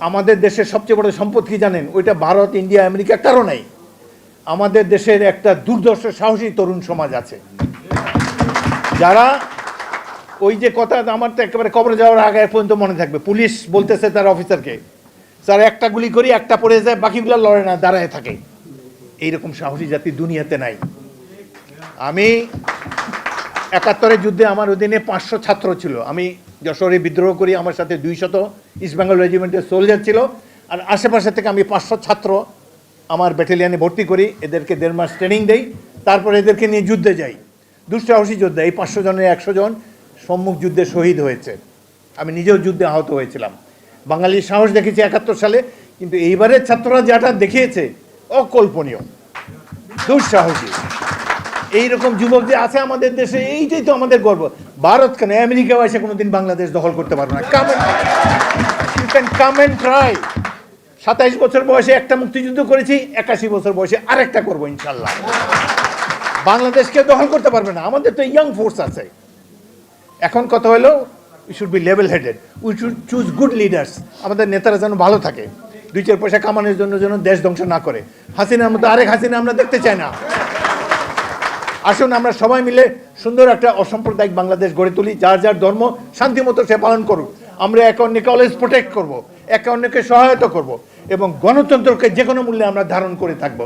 আমাদের দেশের সবচেয়ে বড় সম্পদ কি জানেন? ওইটা ভারত, ইন্ডিয়া, আমেরিকা কারও নাই। আমাদের দেশের একটা দুর্দর্শ, সাহসী তরুণ সমাজ আছে। যারা ওই যে কথা, আমার তো একেবারে কবরে যাওয়ার আগে পর্যন্ত মনে থাকবে। পুলিশ বলতেছে তার অফিসারকে, স্যার, একটা গুলি করি, একটা পড়ে যায়, বাকিগুলো লড়ে না, দাঁড়ায় থাকে। এইরকম সাহসী জাতি দুনিয়াতে নাই। আমি একাত্তরের যুদ্ধে আমার অধীনে পাঁচশো ছাত্র ছিল। আমি যশোরে বিদ্রোহ করি, আমার সাথে দুইশত ইস্ট বেঙ্গল রেজিমেন্টের সোলজার ছিল। আর আশেপাশে থেকে আমি পাঁচশো ছাত্র আমার ব্যাটালিয়ানে ভর্তি করি, এদেরকে দেড় মাস ট্রেনিং দেই, তারপর এদেরকে নিয়ে যুদ্ধে যাই। দুঃসাহসী যোদ্ধা, এই পাঁচশো জনের একশো জন সম্মুখ যুদ্ধে শহীদ হয়েছে। আমি নিজেও যুদ্ধে আহত হয়েছিলাম। বাঙালির সাহস দেখেছি একাত্তর সালে, কিন্তু এইবারের ছাত্ররা যেটা দেখিয়েছে, অকল্পনীয়। দুঃসাহসী। এইরকম যুবক যে আছে আমাদের দেশে, এইটাই তো আমাদের গর্ব। ভারত কেন আমেরিকা এসে কোনোদিন বাংলাদেশ দখল করতে পারবে না। Come you can come and try সাতাইশ বছর বয়সে একটা মুক্তিযুদ্ধ করেছি, একাশি বছর বয়সে আরেকটা করব ইনশাল্লাহ। বাংলাদেশকে দখল করতে পারবে না। আমাদের তো ইয়াং ফোর্স আছে। এখন কথা হলো we should be level headed we should choose good leaders আমাদের নেতারা যেন ভালো থাকে। দুই চার পয়সা কামানোর জন্য যেন দেশ ধ্বংস না করে। হাসিনার মতো আরেক হাসিনা আমরা দেখতে চাই না। আসুন আমরা সবাই মিলে সুন্দর একটা অসাম্প্রদায়িক বাংলাদেশ গড়ে তুলি, যার যার ধর্ম শান্তিমতো সে পালন করুক। আমরা একে অন্যকে অলওয়েজ প্রোটেক্ট করব, একে অন্যকে সহায়তা করব এবং গণতন্ত্রকে যে কোনো মূল্যে আমরা ধারণ করে থাকব।